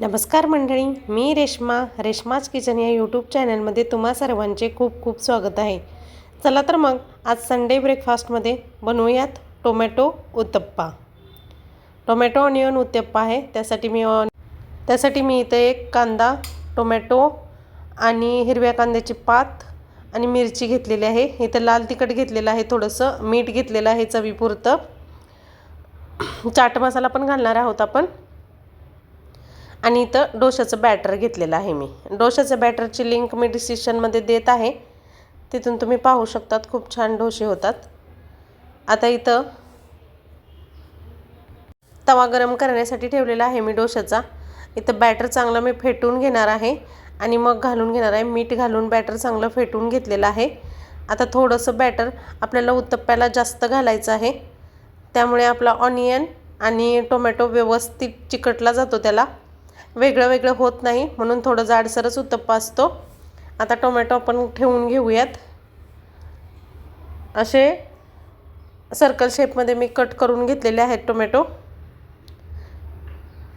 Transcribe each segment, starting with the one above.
नमस्कार मंडळी मी रेश्मा रेश्माच किचन या यूट्यूब चॅनलमध्ये तुम्हा सर्वांचे खूप खूप स्वागत आहे. चला तर मग आज संडे ब्रेकफास्टमध्ये बनवूयात tomato uttapam. Tomato onion uttapam आहे. त्यासाठी मी ऑन त्यासाठी मी इथे एक कांदा टोमॅटो आणि हिरव्या कांद्याची पात आणि मिरची घेतलेली आहे. इथं लाल तिखट घेतलेलं आहे. थोडंसं मीठ घेतलेलं आहे चवीपुरतं. चाट मसाला पण घालणार आहोत आपण. आणि इथं डोशाचं बॅटर घेतलेलं आहे मी. डोशाचं बॅटरची लिंक मी डिस्क्रिप्शनमध्ये देत आहे. तिथून तुम्ही पाहू शकतात खूप छान डोसे होतात. आता इथं तवा गरम करण्यासाठी ठेवलेला आहे मी डोशाचा इथं बॅटर चांगलं मी फेटून घेणार आहे आणि मग घालून घेणार आहे. मीठ घालून बॅटर चांगलं फेटून घेतलेलं आहे. आता थोडंसं बॅटर आपल्याला उत्तप्प्याला जास्त घालायचं आहे. त्यामुळे आपला ऑनियन आणि टोमॅटो व्यवस्थित चिकटला जातो त्याला. वेगळं वेगळं होत नाही म्हणून थोडं जाडसरच उत्तप्पा असतो. आता टोमॅटो आपण ठेवून घेऊयात. असे सर्कल शेपमध्ये मी कट करून घेतलेले आहेत टोमॅटो.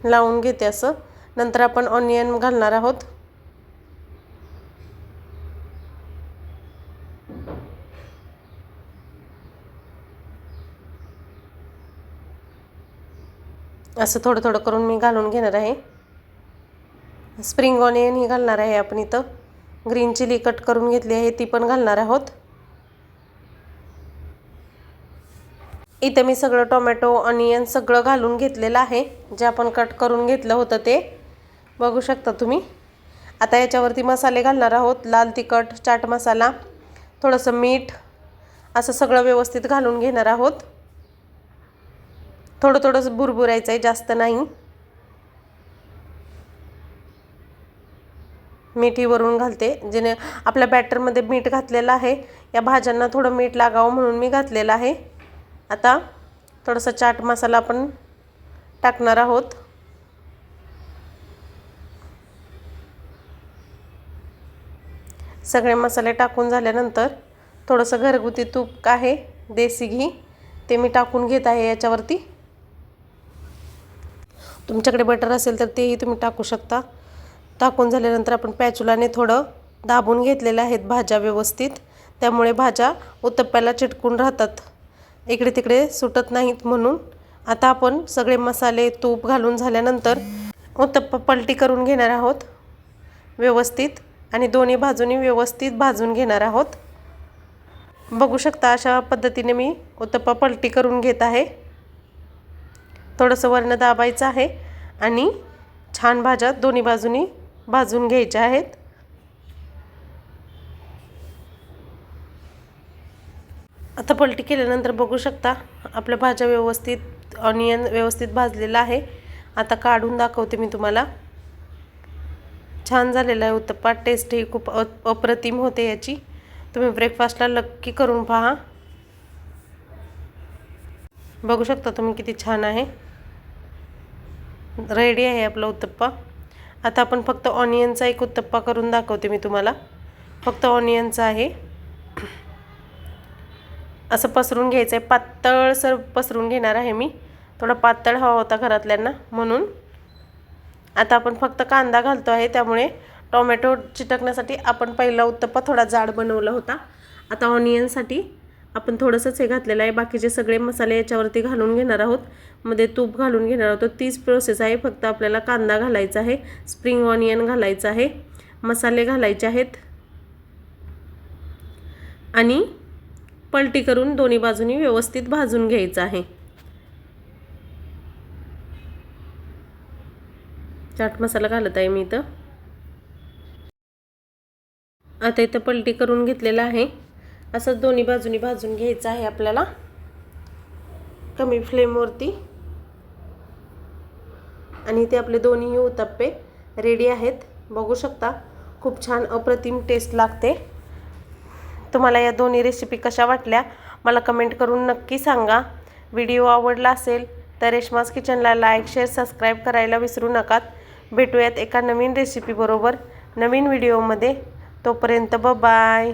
लावून घेते असं. नंतर आपण ऑनियन घालणार आहोत. असं थोडं थोडं करून मी घालून घेणार आहे. स्प्रिंग ऑनियन ही घालणार आहे आपण इथं. ग्रीन चिली कट करून घेतली आहे ती पण घालणार आहोत. इथं मी सगळं टोमॅटो ऑनियन सगळं घालून घेतलेलं आहे. जे आपण कट करून घेतलं होतं ते. बघू शकता तुम्ही. आता याच्यावरती मसाले घालणार आहोत. लाल तिखट चाट मसाला थोडंसं मीठ असं सगळं व्यवस्थित घालून घेणार आहोत. थोडं थोडंसं बुरबुरायचं आहे जास्त नाही. मीठी वरून घालते. जेणे आपल्या बॅटरमध्ये मीठ घातलेलं आहे. या भाज्यांना थोडं मीठ लागावं म्हणून मी घातलेलं आहे. आता थोडंसं चाट मसाला आपण टाकणार आहोत. सगळे मसाले टाकून झाल्यानंतर थोडंसं घरगुती तूप आहे. देसी घी. ते मी टाकून घेत आहे याच्यावरती. तुमच्याकडे बटर असेल तर तेही तुम्ही टाकू शकता. टाकून झाल्यानंतर आपण पॅचुलाने थोडं दाबून घेतलेलं आहेत भाज्या व्यवस्थित. त्यामुळे भाज्या उत्तप्प्याला चिटकून राहतात. इकडे तिकडे सुटत नाहीत म्हणून आता आपण सगळे मसाले तूप घालून झाल्यानंतर उत्तप्पा पलटी करून घेणार आहोत. व्यवस्थित. आणि दोन्ही बाजूनी व्यवस्थित भाजून घेणार आहोत. बघू शकता अशा पद्धतीने मी उत्तप्पा पलटी करून घेत आहे. थोडंसं वर्ण दाबायचं आहे. आणि छान भाज्या दोन्ही बाजूनी भाजून घ्यायच्या आहेत. आता पलटी केल्यानंतर बघू शकता आपल्या भाज्या व्यवस्थित ऑनियन व्यवस्थित भाजलेलं आहे. आता काढून दाखवते मी तुम्हाला. छान झालेला आहे उत्तप्पा. टेस्ट ही खूप अप्रतिम होते याची. तुम्ही ब्रेकफास्टला नक्की करून पहा. बघू शकता तुम्ही किती छान आहे. रेडी आहे आपला उत्तप्पा. आता आपण फक्त ऑनियनचा एक उत्तप्पा करून दाखवते मी तुम्हाला. फक्त ऑनियनचा आहे. असं पसरून घ्यायचं आहे पातळसर पसरून घेणार आहे मी. थोडा पातळ हवा होता घरातल्यांना म्हणून. आता आपण फक्त कांदा घालतो आहे. त्यामुळे टोमॅटो चिटकण्यासाठी आपण पहिला उत्तप्पा थोडा जाड बनवला होता. आता ऑनियनसाठी आपण थोडंसंच हे घातलेलं आहे. बाकीचे सगळे मसाले याच्यावरती घालून घेणार आहोत मध्ये तूप घालून घेणार आहोत. तीच प्रोसेस आहे. फक्त आपल्याला कांदा घालायचा आहे स्प्रिंग ऑनियन घालायचं आहे मसाले घालायचे आहेत. आणि पलटी करून दोन्ही बाजूनी व्यवस्थित भाजून घ्यायचं आहे. चाट मसाला घालत आहे मी इथं. आता इथं पलटी करून घेतलेलं आहे. असं दोन्ही बाजूनी भाजून घ्यायचं आहे आपल्याला. कमी फ्लेमवरती आणि ते आपले दोन्ही उत्तप्पे रेडी आहेत. बघू शकता खूप छान अप्रतिम टेस्ट लागते. तुम्हाला या दोन्ही रेसिपी कशा वाटल्या मला कमेंट करून नक्की सांगा. व्हिडिओ आवडला असेल तर रेशमास किचनला लाईक शेअर सबस्क्राईब करायला विसरू नकात. भेटूयात एका नवीन रेसिपीबरोबर नवीन व्हिडिओमध्ये तोपर्यंत ब बाय